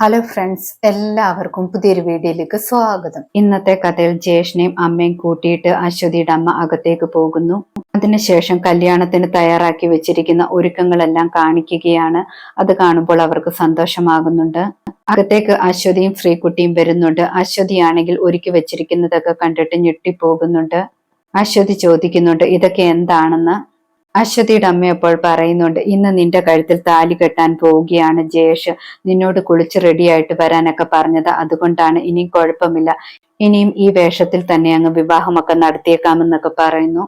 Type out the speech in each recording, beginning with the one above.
Hello friends എല്ലാവർക്കും പുതിയൊരു വീഡിയോയിലേക്ക് സ്വാഗതം. ഇന്നത്തെ കഥയിൽ ജേഷനെയും അമ്മയും കൂട്ടിയിട്ട് അശ്വതിയുടെ അമ്മ അകത്തേക്ക് പോകുന്നു. അതിനുശേഷം കല്യാണത്തിന് തയ്യാറാക്കി വെച്ചിരിക്കുന്ന ഒരുക്കങ്ങളെല്ലാം കാണിക്കുകയാണ്. അത് കാണുമ്പോൾ അവർക്ക് സന്തോഷമാകുന്നുണ്ട്. അകത്തേക്ക് അശ്വതിയും ശ്രീകുട്ടിയും വരുന്നുണ്ട്. അശ്വതിയാണെങ്കിൽ ഒരുക്കി വെച്ചിരിക്കുന്നതൊക്കെ കണ്ടിട്ട് ഞെട്ടിപ്പോകുന്നുണ്ട്. അശ്വതി ചോദിക്കുന്നുണ്ട് ഇതൊക്കെ എന്താണെന്ന്? അശ്വതിയുടെ അമ്മ അപ്പോൾ പറയുന്നുണ്ട് ഇന്ന് നിന്റെ കഴുത്തിൽ താലി കെട്ടാൻ പോവുകയാണ് ജയേഷ്. നിന്നോട് കുളിച്ച് റെഡിയായിട്ട് വരാനൊക്കെ പറഞ്ഞത്. അതുകൊണ്ടാണ് ഇനിയും കുഴപ്പമില്ല. ഇനിയും ഈ വേഷത്തിൽ തന്നെ അങ്ങ് വിവാഹമൊക്കെ നടത്തിയേക്കാമെന്നൊക്കെ പറയുന്നു.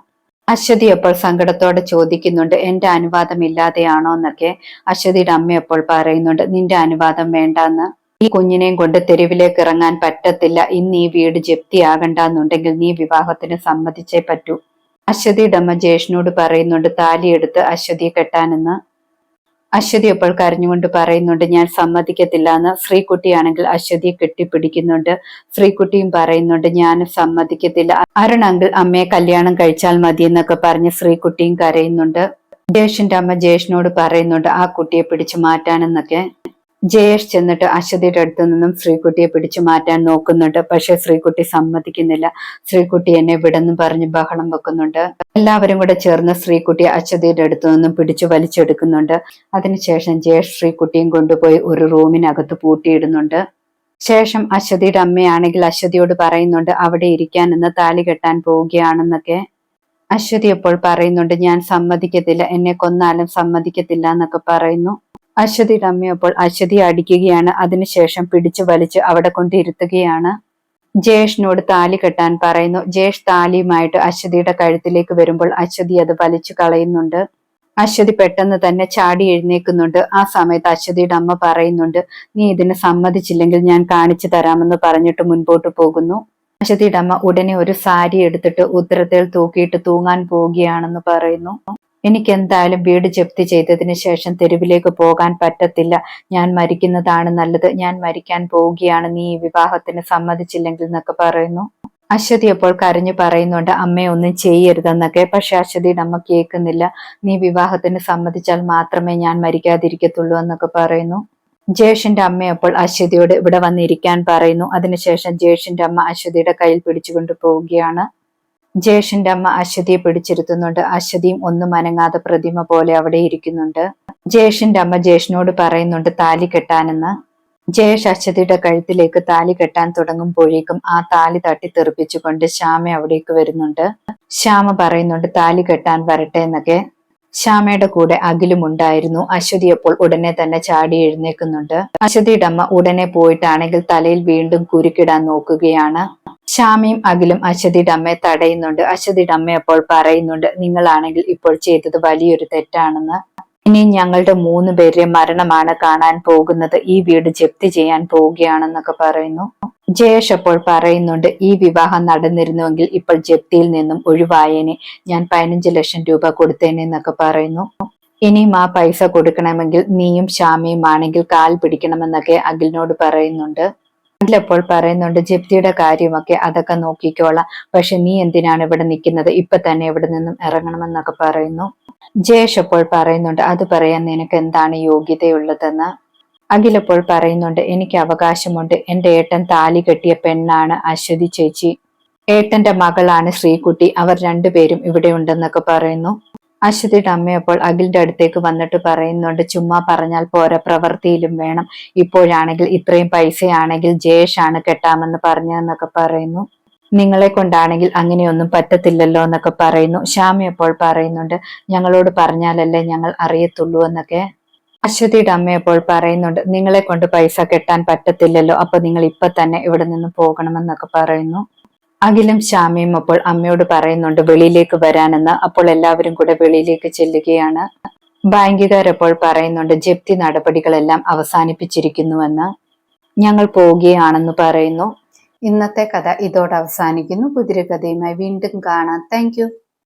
അശ്വതി അപ്പോൾ സങ്കടത്തോടെ ചോദിക്കുന്നുണ്ട് എന്റെ അനുവാദം ഇല്ലാതെയാണോ എന്നൊക്കെ? അശ്വതിയുടെ അമ്മ അപ്പോൾ പറയുന്നുണ്ട് നിന്റെ അനുവാദം വേണ്ടെന്ന്. ഈ കുഞ്ഞിനെയും കൊണ്ട് തെരുവിലേക്ക് ഇറങ്ങാൻ പറ്റത്തില്ല. ഇന്ന് ഈ വീട് ജപ്തിയാകണ്ടെന്നുണ്ടെങ്കിൽ നീ വിവാഹത്തിന് സമ്മതിച്ചേ പറ്റൂ. അശ്വതിയുടെ അമ്മ ജേഷിനോട് പറയുന്നുണ്ട് താലിയെടുത്ത് അശ്വതിയെ കെട്ടാനെന്ന്. അശ്വതി അപ്പോൾ കരഞ്ഞുകൊണ്ട് പറയുന്നുണ്ട് ഞാൻ സമ്മതിക്കത്തില്ല എന്ന് ശ്രീകുട്ടിയാണെങ്കിൽ അശ്വതിയെ കെട്ടിപ്പിടിക്കുന്നുണ്ട്. ശ്രീകുട്ടിയും പറയുന്നുണ്ട് ഞാൻ സമ്മതിക്കത്തില്ല. അരുൺ അങ്കിൾ അമ്മയെ കല്യാണം കഴിച്ചാൽ മതി എന്നൊക്കെ പറഞ്ഞ് ശ്രീകുട്ടിയും കരയുന്നുണ്ട്. ജേഷിന്റെ അമ്മ ജേഷിനോട് പറയുന്നുണ്ട് ആ കുട്ടിയെ പിടിച്ചു മാറ്റാനെന്നൊക്കെ. ജയേഷ് ചെന്നിട്ട് അശ്വതിയുടെ അടുത്ത് നിന്നും ശ്രീകുട്ടിയെ പിടിച്ചു മാറ്റാൻ നോക്കുന്നുണ്ട്. പക്ഷെ ശ്രീകുട്ടി സമ്മതിക്കുന്നില്ല. ശ്രീകുട്ടി എന്നെ വിടെന്ന് പറഞ്ഞ് ബഹളം വെക്കുന്നുണ്ട്. എല്ലാവരും കൂടെ ചേർന്ന് ശ്രീകുട്ടിയെ അശ്വതിയുടെ അടുത്തു നിന്നും പിടിച്ചു വലിച്ചെടുക്കുന്നുണ്ട്. അതിനുശേഷം ജയേഷ് ശ്രീകുട്ടിയും കൊണ്ടുപോയി ഒരു റൂമിനകത്ത് പൂട്ടിയിടുന്നുണ്ട്. ശേഷം അശ്വതിയുടെ അമ്മയാണെങ്കിൽ അശ്വതിയോട് പറയുന്നുണ്ട് അവിടെ ഇരിക്കാൻ എന്ന് താലി കെട്ടാൻ പോവുകയാണെന്നൊക്കെ. അശ്വതി അപ്പോൾ പറയുന്നുണ്ട് ഞാൻ സമ്മതിക്കത്തില്ല. എന്നെ കൊന്നാലും സമ്മതിക്കത്തില്ല എന്നൊക്കെ പറയുന്നു. അശ്വതിയുടെ അമ്മയപ്പോൾ അശ്വതി അടിക്കുകയാണ്. അതിനുശേഷം പിടിച്ചു വലിച്ച് അവിടെ കൊണ്ടിരുത്തുകയാണ്. ജയേഷിനോട് താലി കെട്ടാൻ പറയുന്നു. ജയേഷ് താലിയുമായിട്ട് അശ്വതിയുടെ കഴുത്തിലേക്ക് വരുമ്പോൾ അശ്വതി അത് വലിച്ചു കളയുന്നുണ്ട്. അശ്വതി പെട്ടെന്ന് തന്നെ ചാടി എഴുന്നേക്കുന്നുണ്ട് ആ സമയത്ത് അശ്വതിയുടെ അമ്മ പറയുന്നുണ്ട് നീ ഇതിന് സമ്മതിച്ചില്ലെങ്കിൽ ഞാൻ കാണിച്ചു തരാമെന്ന് പറഞ്ഞിട്ട് മുൻപോട്ട് പോകുന്നു. അശ്വതിയുടെ അമ്മ ഉടനെ ഒരു സാരി എടുത്തിട്ട് ഉത്തരത്തിൽ തൂക്കിയിട്ട് തൂങ്ങാൻ പോവുകയാണെന്ന് പറയുന്നു. എനിക്ക് എന്തായാലും വീട് ജപ്തി ചെയ്തതിന് ശേഷം തെരുവിലേക്ക് പോകാൻ പറ്റത്തില്ല. ഞാൻ മരിക്കുന്നതാണ് നല്ലത്. ഞാൻ മരിക്കാൻ പോവുകയാണ്. നീ ഈ വിവാഹത്തിന് സമ്മതിച്ചില്ലെങ്കിൽ എന്നൊക്കെ പറയുന്നു. അശ്വതി അപ്പോൾ കരഞ്ഞു പറയുന്നുണ്ട് അമ്മയെ ഒന്നും ചെയ്യരുതെന്നൊക്കെ. പക്ഷെ അശ്വതി നമ്മ കേൾക്കുന്നില്ല. നീ വിവാഹത്തിന് സമ്മതിച്ചാൽ മാത്രമേ ഞാൻ മരിക്കാതിരിക്കത്തുള്ളൂ എന്നൊക്കെ പറയുന്നു. ജേഷിന്റെ അമ്മ അപ്പോൾ അശ്വതിയോട് ഇവിടെ വന്നിരിക്കാൻ പറയുന്നു. അതിനുശേഷം ജേഷിന്റെ അമ്മ അശ്വതിയുടെ കയ്യിൽ പിടിച്ചുകൊണ്ട് പോവുകയാണ്. ജേഷിന്റെ അമ്മ അശ്വതിയെ പിടിച്ചിരുത്തുന്നുണ്ട്. അശ്വതിയും ഒന്നും അനങ്ങാതെ പ്രതിമ പോലെ അവിടെ ഇരിക്കുന്നുണ്ട്. ജേഷിന്റെ അമ്മ ജേഷിനോട് പറയുന്നുണ്ട് താലി കെട്ടാനെന്ന്. ജേഷ് അശ്വതിയുടെ കഴുത്തിലേക്ക് താലി കെട്ടാൻ തുടങ്ങുമ്പോഴേക്കും ആ താലി തട്ടി തെറിപ്പിച്ചുകൊണ്ട് ശ്യാമ അവിടേക്ക് വരുന്നുണ്ട്. ശ്യാമ പറയുന്നുണ്ട് താലി കെട്ടാൻ വരട്ടെ എന്നൊക്കെ. ശ്യാമയുടെ കൂടെ അഖിലും ഉണ്ടായിരുന്നു. അശ്വതി അപ്പോൾ ഉടനെ തന്നെ ചാടി എഴുന്നേക്കുന്നുണ്ട് അശ്വതിയുടെ അമ്മ ഉടനെ പോയിട്ടാണെങ്കിൽ തലയിൽ വീണ്ടും കുരുക്കിടാൻ നോക്കുകയാണ്. ശ്യാമിയും അഖിലും അശ്വതിയുടെ അമ്മയെ തടയുന്നുണ്ട്. അശ്വതിയുടെ അമ്മ അപ്പോൾ പറയുന്നുണ്ട് നിങ്ങളാണെങ്കിൽ ഇപ്പോൾ ചെയ്തത് വലിയൊരു തെറ്റാണെന്ന്. ഇനി ഞങ്ങളുടെ മൂന്ന് പേരുടെ മരണമാണ് കാണാൻ പോകുന്നത്. ഈ വീട് ജപ്തി ചെയ്യാൻ പോവുകയാണെന്നൊക്കെ പറയുന്നു. ജയേഷ് അപ്പോൾ പറയുന്നുണ്ട് ഈ വിവാഹം നടന്നിരുന്നുവെങ്കിൽ ഇപ്പോൾ ജപ്തിയിൽ നിന്നും ഒഴിവായേനെ. ഞാൻ പതിനഞ്ച് ലക്ഷം രൂപ കൊടുത്തേനെ എന്നൊക്കെ പറയുന്നു. ഇനിയും ആ പൈസ കൊടുക്കണമെങ്കിൽ നീയും ഷാമിയും ആണെങ്കിൽ കാൽ പിടിക്കണമെന്നൊക്കെ അഖിലിനോട് പറയുന്നുണ്ട്. അഖിലപ്പോൾ പറയുന്നുണ്ട് ജപ്തിയുടെ കാര്യമൊക്കെ അതൊക്കെ നോക്കിക്കോളാം. പക്ഷെ നീ എന്തിനാണ് ഇവിടെ നിൽക്കുന്നത്? ഇപ്പൊ തന്നെ ഇവിടെ നിന്നും ഇറങ്ങണമെന്നൊക്കെ പറയുന്നു. ജയേഷ് അപ്പോൾ പറയുന്നുണ്ട് അത് പറയാൻ നിനക്ക് എന്താണ് യോഗ്യതയുള്ളതെന്ന്? അഖിലപ്പോൾ പറയുന്നുണ്ട് എനിക്ക് അവകാശമുണ്ട്. എന്റെ ഏട്ടൻ താലി കെട്ടിയ പെണ്ണാണ് അശ്വതി ചേച്ചി. ഏട്ടന്റെ മകളാണ് ശ്രീകുട്ടി. അവർ രണ്ടുപേരും ഇവിടെ ഉണ്ടെന്നൊക്കെ പറയുന്നു. അശ്വതിയുടെ അമ്മയപ്പോൾ അഖിലിന്റെ അടുത്തേക്ക് വന്നിട്ട് പറയുന്നുണ്ട് ചുമ്മാ പറഞ്ഞാൽ പോരാ പ്രവൃത്തിയിലും വേണം. ഇപ്പോഴാണെങ്കിൽ ഇത്രയും പൈസയാണെങ്കിൽ ജയേഷ് ആണ് കെട്ടാമെന്ന് പറഞ്ഞതെന്നൊക്കെ പറയുന്നു. നിങ്ങളെ കൊണ്ടാണെങ്കിൽ അങ്ങനെയൊന്നും പറ്റത്തില്ലല്ലോ എന്നൊക്കെ പറയുന്നു. ശ്യാമി അപ്പോൾ പറയുന്നുണ്ട് ഞങ്ങളോട് പറഞ്ഞാലല്ലേ ഞങ്ങൾ അറിയത്തുള്ളൂ എന്നൊക്കെ. അശ്വതിയുടെ അമ്മയപ്പോൾ പറയുന്നുണ്ട് നിങ്ങളെ കൊണ്ട് പൈസ കെട്ടാൻ പറ്റത്തില്ലല്ലോ അപ്പൊ നിങ്ങൾ ഇപ്പൊ തന്നെ ഇവിടെ നിന്ന് പോകണമെന്നൊക്കെ പറയുന്നു. അഖിലും ശ്യാമയും അപ്പോൾ അമ്മയോട് പറയുന്നുണ്ട് വെളിയിലേക്ക് വരാനെന്ന്. അപ്പോൾ എല്ലാവരും കൂടെ വെളിയിലേക്ക് ചെല്ലുകയാണ്. ബാങ്കുകാരപ്പോൾ പറയുന്നുണ്ട് ജപ്തി നടപടികളെല്ലാം അവസാനിപ്പിച്ചിരിക്കുന്നുവെന്ന്. ഞങ്ങൾ പോവുകയാണെന്ന് പറയുന്നു. ഇന്നത്തെ കഥ ഇതോടെ അവസാനിക്കുന്നു. കുതിരകഥയുമായി വീണ്ടും കാണാം. താങ്ക്